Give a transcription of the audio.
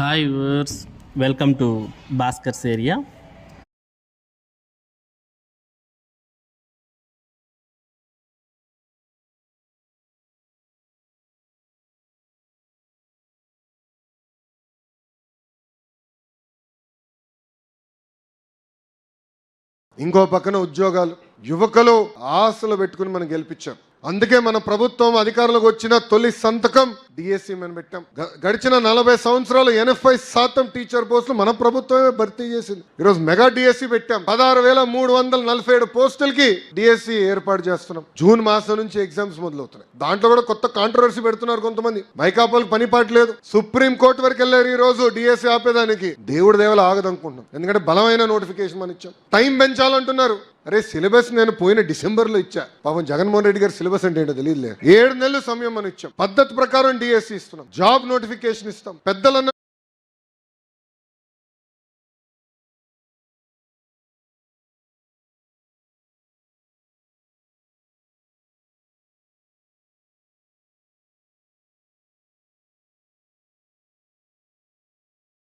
Hi verse welcome to Bhaskar's area. ఇంకో పక్కన ఉద్యోగాలు. యువకులు ఆశలు పెట్టుకుని మనం గెలిపించాం. అందుకే మన ప్రభుత్వం అధికారంలోకి వచ్చిన తొలి సంతకం డిఎస్సి మనం పెట్టాం. గ- గడిచిన నలభై సంవత్సరాలు ఎనభై శాతం టీచర్ పోస్టులు మన ప్రభుత్వమే భర్తీ చేసింది. ఈరోజు మెగా డిఎస్సి పెట్టాం. పదహారు వేల మూడు వందల నలభై ఏడు పోస్టులకి డిఎస్సి ఏర్పాటు చేస్తున్నాం. జూన్ మాసం నుంచి ఎగ్జామ్స్ మొదలవుతున్నాయి. దాంట్లో కూడా కొత్త కాంట్రవర్సీ పెడుతున్నారు కొంతమంది. మైకాపాలకు పని పాట లేదు. సుప్రీం కోర్టు వరకు వెళ్ళారు ఈ రోజు డిఎస్సి ఆపేదానికి. దేవుడి దేవలు ఆగదనుకుంటున్నాం. ఎందుకంటే బలమైన నోటిఫికేషన్ మనం ఇచ్చాం. టైం పెంచాలంటున్నారు. అరే సిలబస్ నేను పోయిన డిసెంబర్లో ఇచ్చా. పాపం జగన్మోహన్ రెడ్డి గారి సిలబస్ అంటే ఏంటో తెలియదులే ఏడు నెలలు సమయం మనం ఇచ్చాం. పద్ధతి ప్రకారం డిఎస్సి ఇస్తున్నాం. జాబ్ నోటిఫికేషన్ ఇస్తాం. పెద్దలన్న